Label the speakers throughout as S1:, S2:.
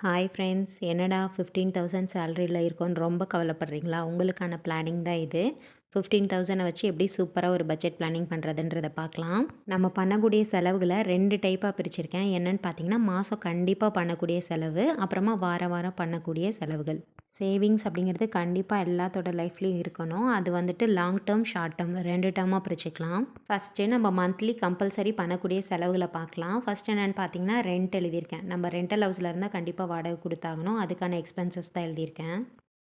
S1: Hi friends என்னடா fifteen thousand சேலரியில் இருக்கோன்னு ரொம்ப கவலைப்படுறீங்களா? உங்களுக்கான பிளானிங் தான் இது. ஃபிஃப்டீன் தௌசண்டை வச்சு எப்படி சூப்பராக ஒரு பட்ஜெட் பிளானிங் பண்ணுறதுன்றதை பார்க்கலாம். நம்ம பண்ணக்கூடிய செலவுகளை ரெண்டு டைப்பாக பிரிச்சிருக்கேன். என்னென்னு பார்த்தீங்கன்னா மாதம் கண்டிப்பாக பண்ணக்கூடிய செலவு அப்புறமா வார வாரம் பண்ணக்கூடிய செலவுகள். சேவிங்ஸ் அப்படிங்கிறது கண்டிப்பாக எல்லாத்தோட லைஃப்லேயும் இருக்கணும். அது வந்துட்டு லாங் டேர்ம் ஷார்ட் டேர்ம் ரெண்டு டேர்மாக பிரிச்சுக்கலாம். ஃபஸ்ட்டு நம்ம மந்த்லி கம்பல்சரி பண்ணக்கூடிய செலவுகளை பார்க்கலாம். ஃபஸ்ட் என்னென்னு பார்த்தீங்கன்னா ரெண்ட் எழுதியிருக்கேன். நம்ம ரெண்டல் ஹவுஸில் இருந்தால் கண்டிப்பாக வாடகை கொடுத்தாகணும். அதுக்கான எக்ஸ்பென்சஸ் தான் எழுதியிருக்கேன்.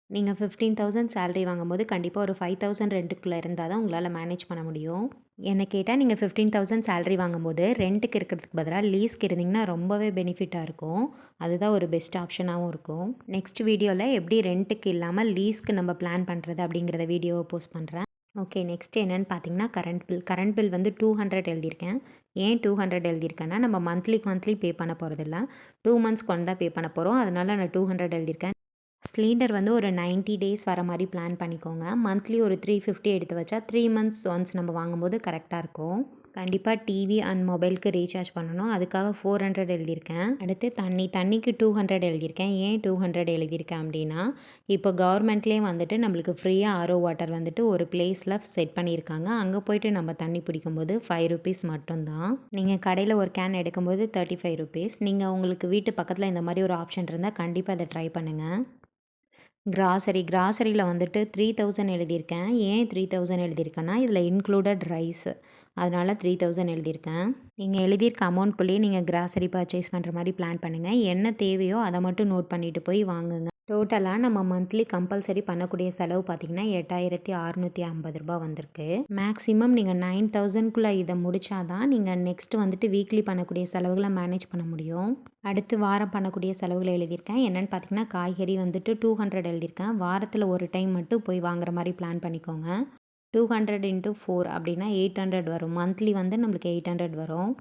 S1: நீங்கள் ஃபிஃப்டீன் தௌசண்ட் சேலரி வாங்கும்போது கண்டிப்பாக ஒரு ஃபைவ் தௌசண்ட் ரெண்ட்டுக்குள்ளே இருந்தால் தான் உங்களால் மேனேஜ் பண்ண முடியும். என்னை கேட்டால் நீங்கள் ஃபிஃப்டீன் தௌசண்ட் சேலரி வாங்கும்போது ரெண்ட்டுக்கு இருக்கிறதுக்கு பதிலாக லீஸ்க்கு இருந்தீங்கன்னா ரொம்பவே பெனிஃபிட்டாக இருக்கும். அதுதான் ஒரு பெஸ்ட் ஆப்ஷனாகவும் இருக்கும். நெக்ஸ்ட் வீடியோவில் எப்படி ரெண்ட்டுக்கு இல்லாமல் லீஸ்க்கு நம்ம பிளான் பண்ணுறது அப்படிங்கிறத வீடியோவை போஸ்ட் பண்ணுறேன் ஓகே நெக்ஸ்ட் என்னென்னு பார்த்தீங்கன்னா கரண்ட் பில் கரண்ட் பில் வந்து டூ ஹண்ட்ரட் எழுதியிருக்கேன். ஏன் டூ ஹண்ட்ரட் எழுதியிருக்கேன்னா நம்ம மந்த்லிக்கு மந்த்லி பே பண்ண போகிறதில்ல டூ மந்த்ஸ்க்கு கொண்டு தான் பே பண்ண போகிறோம் அதனால் நான் டூ ஹண்ட்ரட் எழுதியிருக்கேன். சிலிண்டர் வந்து ஒரு நைன்ட்டி டேஸ் வர மாதிரி பிளான் பண்ணிக்கோங்க. மந்த்லி ஒரு த்ரீ ஃபிஃப்டி எடுத்து வச்சா த்ரீ மந்த்ஸ் ஒன்ஸ் நம்ம வாங்கும்போது கரெக்டாக இருக்கும். கண்டிப்பாக டிவி அண்ட் மொபைலுக்கு ரீசார்ஜ் பண்ணணும். அதுக்காக ஃபோர் ஹண்ட்ரட் எழுதியிருக்கேன். அடுத்து தண்ணி தண்ணிக்கு டூ ஹண்ட்ரட் எழுதியிருக்கேன். ஏன் டூ ஹண்ட்ரட் எழுதியிருக்கேன் அப்படின்னா இப்போ கவர்மெண்ட்லேயே வந்துட்டு நம்மளுக்கு ஃப்ரீயாக ஆரோ வாட்டர் வந்துட்டு ஒரு பிளேஸில் செட் பண்ணியிருக்காங்க. அங்கே போயிட்டு நம்ம தண்ணி பிடிக்கும்போது ஃபைவ் ருபீஸ் மட்டும்தான். நீங்கள் கடையில் ஒரு கேன் எடுக்கும்போது தேர்ட்டி ஃபைவ் ருபீஸ் நீங்கள் உங்களுக்கு வீட்டு பக்கத்தில் இந்த மாதிரி ஒரு ஆப்ஷன் இருந்தால் கண்டிப்பாக அதை ட்ரை பண்ணுங்கள் கிராசரி கிராசரியில் வந்துட்டு த்ரீ தௌசண்ட் எழுதியிருக்கேன். ஏன் த்ரீ தௌசண்ட் எழுதியிருக்கேன்னா இதில் இன்க்ளூடட் ரைஸ் அதனால் த்ரீ தௌசண்ட் எழுதியிருக்கேன். நீங்கள் எழுதியிருக்க அமௌண்ட்குள்ளேயே நீங்கள் கிராசரி பர்ச்சேஸ் பண்ணுற மாதிரி பிளான் பண்ணுங்கள் என்ன தேவையோ அதை மட்டும் நோட் பண்ணிவிட்டு போய் வாங்குங்க. டோட்டலாக நம்ம மந்த்லி கம்பல்சரி பண்ணக்கூடிய செலவு பார்த்திங்கன்னா எட்டாயிரத்தி அறநூற்றி ஐம்பது ரூபா வந்திருக்கு. மேக்ஸிமம் நீங்கள் நைன் தௌசண்ட்குள்ளே இதை முடித்தாதான் நீங்கள் நெக்ஸ்ட் வந்துட்டு வீக்லி பண்ணக்கூடிய செலவுகளை மேனேஜ் பண்ண முடியும். அடுத்து வாரம் பண்ணக்கூடிய செலவுகளை எழுதியிருக்கேன். என்னென்னு பார்த்தீங்கன்னா காய்கறி வந்துட்டு டூ ஹண்ட்ரட் எழுதியிருக்கேன். வாரத்தில் ஒரு டைம் மட்டும் போய் வாங்குற மாதிரி பிளான் பண்ணிக்கோங்க. டூ ஹண்ட்ரட் இன்ட்டு ஃபோர் அப்படின்னா எயிட் ஹண்ட்ரட் வரும். மந்த்லி வந்து நம்மளுக்கு எயிட் ஹண்ட்ரட் வரும்.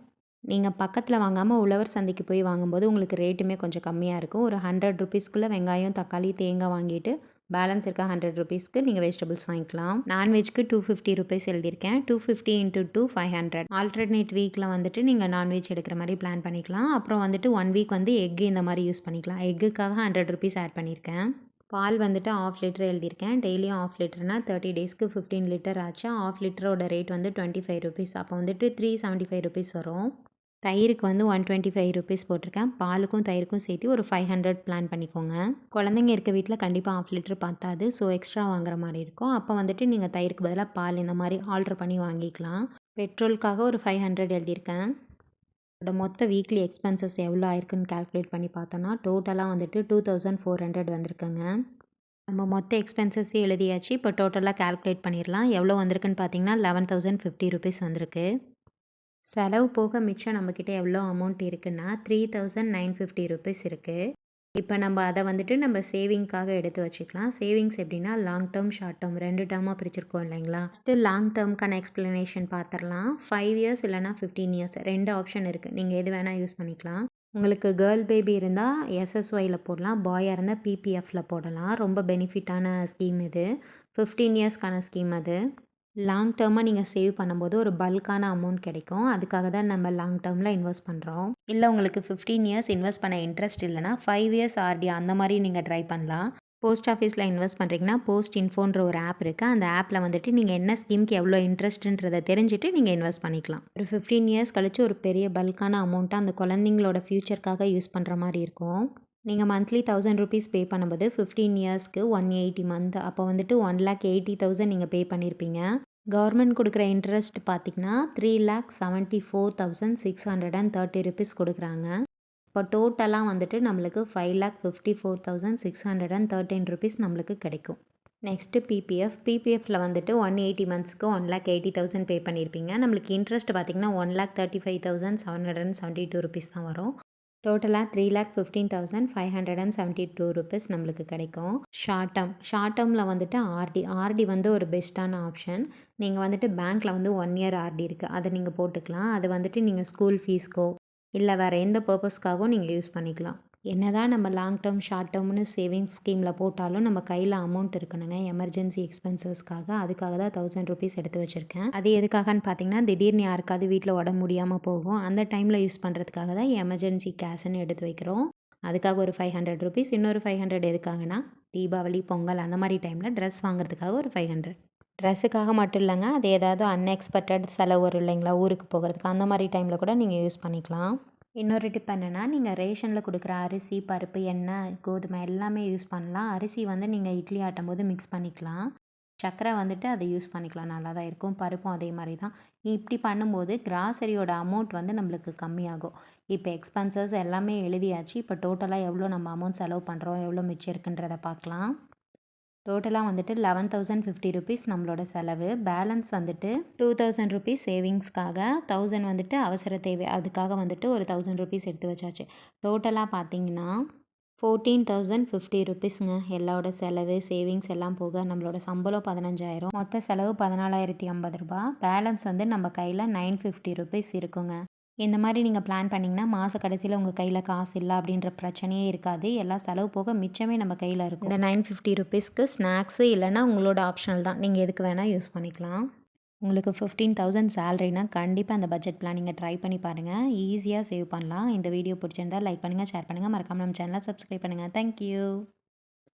S1: நீங்கள் பக்கத்தில் வாங்காமல் உழவர் சந்தைக்கு போய் வாங்கும்போது உங்களுக்கு ரேட்டுமே கொஞ்சம் கம்மியாக இருக்கும். ஒரு ஹண்ட்ரட் ருபீஸ்க்குள்ளே வெங்காயம் தக்காளி தேங்காய் வாங்கிட்டு பேலன்ஸ் இருக்க ஹண்ட்ரட் ருபீஸ்க்கு நீங்கள் வெஜிடபிள்ஸ் வாங்கிக்கலாம். நான்வெஜ்க்கு டூ ஃபிஃப்டி ருபீஸ் எழுதியிருக்கேன். Two fifty into two five hundred alternate வீக்கில் வந்துட்டு நீங்கள் நான்வெஜ் எடுக்கிற மாதிரி பிளான் பண்ணிக்கலாம். அப்புறம் வந்துட்டு ஒன் வீக் வந்து எக்கு இந்த மாதிரி யூஸ் பண்ணிக்கலாம். எக்குக்காக ஹண்ட்ரட் ருபீஸ் ஆட் பண்ணியிருக்கேன். பால் வந்துட்டு ஆஃப் லிட்டர் எழுதியிருக்கேன். டெய்லியும் ஆஃப் லிட்டர்னா தேர்ட்டி டேஸ்க்கு ஃபிஃப்டீன் லிட்டர் ஆச்சு. ஆஃப் லிட்டரோட ரேட் வந்து டுவெண்ட்டி ஃபைவ் ருபீஸ் அப்போ வந்துட்டு த்ரீ செவன்ட்டி ஃபைவ் ருபீஸ் வரும். தயிருக்கு வந்து ஒன் டுவெண்ட்டி ஃபைவ் ருபீஸ் போட்டிருக்கேன். பாலுக்கும் தயிருக்கும் சேர்த்து ஒரு ஃபைவ் ஹண்ட்ரட் பிளான் பண்ணிக்கோங்க. குழந்தைங்க இருக்க வீட்டில் கண்டிப்பாக ஆஃப் லிட்டர் பார்த்தாது ஸோ எக்ஸ்ட்ரா வாங்குற மாதிரி இருக்கும். அப்போ வந்துட்டு நீங்கள் தயிருக்கு பதிலாக பால் இந்த மாதிரி ஆர்டர் பண்ணி வாங்கிக்கலாம். பெட்ரோலுக்காக ஒரு ஃபைவ் ஹண்ட்ரட் எழுதியிருக்கேன். அதோட மொத்த வீக்லி எக்ஸ்பென்சஸ் எவ்வளோ ஆயிருக்குன்னு கால்குலேட் பண்ணி பார்த்தோன்னா டோட்டலாக வந்துட்டு டூ தௌசண்ட் ஃபோர் ஹண்ட்ரட் வந்திருக்குங்க. நம்ம மொத்த எக்ஸ்பென்சஸே எழுதியாச்சு. இப்போ டோட்டலாக கால்குலேட் பண்ணிடலாம் எவ்வளோ வந்திருக்குன்னு பார்த்தீங்கன்னா லெவன் தௌசண்ட் ஃபிஃப்டி ருபீஸ் வந்திருக்கு. செலவு போக மிச்சம் நம்மக்கிட்ட எவ்வளோ அமௌண்ட் இருக்குன்னா three thousand nine fifty rupees இருக்குது இப்போ நம்ம அதை வந்துட்டு நம்ம சேவிங்க்காக எடுத்து வச்சுக்கலாம். சேவிங்ஸ் எப்படின்னா லாங் டேர்ம் ஷார்ட் டேர்ம் ரெண்டு டேர்மாக பிரிச்சிருக்கோம் இல்லைங்களா? ஃபஸ்ட்டு லாங் டேர்ம்க்கான எக்ஸ்ப்ளனேஷன் பார்த்துடலாம் ஃபைவ் இயர்ஸ் இல்லைனா ஃபிஃப்டீன் இயர்ஸ் ரெண்டு ஆப்ஷன் இருக்குது நீங்கள் எது வேணால் யூஸ் பண்ணிக்கலாம். உங்களுக்கு கேர்ள் பேபி இருந்தால் எஸ்எஸ்ஒயில் போடலாம். பாயாக இருந்தால் பிபிஎஃப்பில் போடலாம். ரொம்ப பெனிஃபிட்டான ஸ்கீம் இது. ஃபிஃப்டீன் இயர்ஸ்க்கான ஸ்கீம் அது. லாங் டேர்மாக நீங்கள் சேவ் பண்ணும்போது ஒரு பல்கான அமௌண்ட் கிடைக்கும். அதுக்காக தான் நம்ம லாங் டேர்மில் இன்வெஸ்ட் பண்ணுறோம் இல்லை உங்களுக்கு ஃபிஃப்டீன் இயர்ஸ் இன்வெஸ்ட் பண்ண இன்ட்ரெஸ்ட் இல்லைனா ஃபைவ் இயர்ஸ் ஆர்டி அந்த மாதிரி நீங்கள் ட்ரை பண்ணலாம். போஸ்ட் ஆஃபீஸில் இன்வெஸ்ட் பண்ணுறீங்கன்னா போஸ்ட் இன்ஃபோன்ற ஒரு ஆப் இருக்குது அந்த ஆப்பில் வந்துட்டு நீங்கள் என்ன ஸ்கீம்க்கு எவ்வளோ இன்ட்ரெஸ்ட்டுன்றதை தெரிஞ்சுட்டு நீங்கள் இன்வெஸ்ட் பண்ணிக்கலாம். ஒரு ஃபிஃப்டீன் இயர்ஸ் கழிச்சு ஒரு பெரிய பல்கான அமௌண்ட்டாக அந்த குழந்தைங்களோட ஃப்யூச்சருக்காக யூஸ் பண்ணுற மாதிரி இருக்கும். நீங்கள் மந்த்லி தௌசண்ட் ருபீஸ் பே பண்ணும்போது ஃபிஃப்டீன் இயர்ஸ்க்கு ஒன் எயிட்டி மந்த். அப்போ வந்துட்டு ஒன் லேக் எயிட்டி தௌசண்ட் நீங்கள் பே பண்ணியிருப்பீங்க. கவர்மெண்ட் கொடுக்குற இன்ட்ரெஸ்ட் பார்த்திங்கன்னா three lakh seventy four thousand six hundred and thirty rupees கொடுக்குறாங்க. இப்போ டோட்டலாக வந்துட்டு நம்மளுக்கு five lakh fifty four thousand six hundred and thirty rupees நம்மளுக்கு கிடைக்கும். நெக்ஸ்ட்டு பிபிஎஃப் பிபிஎஃப்பில் வந்துட்டு ஒன் எயிட்டி மந்த்ஸ்க்கு one lakh eighty thousand pay பண்ணியிருப்பீங்க. நம்மளுக்கு இன்ட்ரெஸ்ட் பார்த்திங்கன்னா one lakh thirty five thousand seven hundred and seventy two rupees தான் வரும். டோட்டலாக three lakh fifteen thousand five hundred and seventy two rupees நம்மளுக்கு கிடைக்கும். ஷார்ட் டேர்ம் ஷார்ட் டேர்மில் வந்துட்டு ஆர்டி ஆர்டி வந்து ஒரு பெஸ்ட்டான ஆப்ஷன் நீங்கள் வந்துட்டு பேங்க்கில் வந்து ஒன் இயர் ஆர்டி இருக்குது அதை நீங்கள் போட்டுக்கலாம். அதை வந்துட்டு நீங்கள் ஸ்கூல் ஃபீஸ்க்கோ இல்லை வேறு எந்த பர்பஸ்க்காகவும் நீங்கள் யூஸ் பண்ணிக்கலாம். என்ன தான் நம்ம லாங் டேர்ம் ஷார்ட் டேர்ம்னு சேவிங்ஸ் ஸ்கீமில் போட்டாலும் நம்ம கையில் அமௌண்ட் இருக்கணுங்க. எமர்ஜென்சி எக்ஸ்பென்சஸ்க்காக அதுக்காக தான் தௌசண்ட் ருபீஸ் எடுத்து வச்சுருக்கேன். அது எதுக்காகன்னு பார்த்தீங்கன்னா திடீர்னு யாருக்காவது வீட்டில் உடம்பு முடியாமல் போகும். அந்த டைமில் யூஸ் பண்ணுறதுக்காக தான் எமர்ஜென்சி கேஷ்னு எடுத்து வைக்கிறோம். அதுக்காக ஒரு ஃபைவ் ஹண்ட்ரட் ருபீஸ் இன்னொரு ஃபைவ் ஹண்ட்ரட் எதுக்காகனா தீபாவளி பொங்கல் அந்த மாதிரி டைமில் ட்ரெஸ் வாங்குறதுக்காக ஒரு ஃபைவ் ஹண்ட்ரட் ட்ரெஸ்ஸுக்காக மட்டும் இல்லைங்க. அது ஏதாவது அன்எக்ஸ்பெக்டட் செலவு வரும் இல்லைங்களா? ஊருக்கு போகிறதுக்கு அந்த மாதிரி டைமில் கூட நீங்கள் யூஸ் பண்ணிக்கலாம். இன்னொரு டிப் என்னென்னா நீங்கள் ரேஷனில் கொடுக்குற அரிசி பருப்பு எண்ணெய் கோதுமை எல்லாமே யூஸ் பண்ணலாம். அரிசி வந்து நீங்கள் இட்லி ஆட்டும் போது மிக்ஸ் பண்ணிக்கலாம். சர்க்கரை வந்துட்டு அதை யூஸ் பண்ணிக்கலாம். நல்லா தான் இருக்கும். பருப்பும் அதே மாதிரி தான். இப்படி பண்ணும்போது கிராசரியோட அமௌண்ட் வந்து நம்மளுக்கு கம்மியாகும். இப்போ எக்ஸ்பென்சஸ் எல்லாமே எழுதியாச்சு. இப்போ டோட்டலாக எவ்வளோ நம்ம அமௌண்ட் செலவு பண்ணுறோம் எவ்வளோ மிச்சம் இருக்குன்றதை பார்க்கலாம். டோட்டலாக வந்துட்டு லெவன் தௌசண்ட் ஃபிஃப்டி ருபீஸ் நம்மளோட செலவு. பேலன்ஸ் வந்துட்டு டூ தௌசண்ட் ருபீஸ் சேவிங்ஸ்க்காக தௌசண்ட் வந்துட்டு அவசர தேவை. அதுக்காக வந்துட்டு ஒரு தௌசண்ட் ருபீஸ் எடுத்து வச்சாச்சு. டோட்டலாக பார்த்தீங்கன்னா ஃபோர்டீன் தௌசண்ட் ஃபிஃப்டி ருபீஸுங்க எல்லாரோட செலவு சேவிங்ஸ் எல்லாம் போக நம்மளோட சம்பளம் பதினஞ்சாயிரம். மொத்த செலவு பதினாலாயிரத்தி ஐம்பது ரூபா பேலன்ஸ் வந்து நம்ம கையில் நைன் ஃபிஃப்டி ருபீஸ் இருக்குங்க. இந்த மாதிரி நீங்கள் பிளான் பண்ணிங்கன்னா மாத கடைசியில் உங்கள் கையில் காசு இல்லை அப்படின்ற பிரச்சனையே இருக்காது. எல்லா செலவு போக மிச்சமே நம்ம கையில் இருக்கும். இந்த நைன் ஃபிஃப்டி ருபீஸ்க்கு ஸ்நாக்ஸு இல்லைன்னா உங்களோட ஆப்ஷனல் தான். நீங்கள் எதுக்கு வேணால் யூஸ் பண்ணிக்கலாம். உங்களுக்கு ஃபிஃப்டீன் தௌசண்ட் சேலரினா கண்டிப்பாக அந்த பட்ஜெட் பிளான் நீங்கள் ட்ரை பண்ணி பாருங்கள் ஈஸியாக சேவ் பண்ணலாம். இந்த வீடியோ பிடிச்சிருந்தா லைக் பண்ணுங்கள் ஷேர் பண்ணுங்கள் மறக்காமல் நம்ம சேனலை சப்ஸ்கிரைப் பண்ணுங்கள் தேங்க்யூ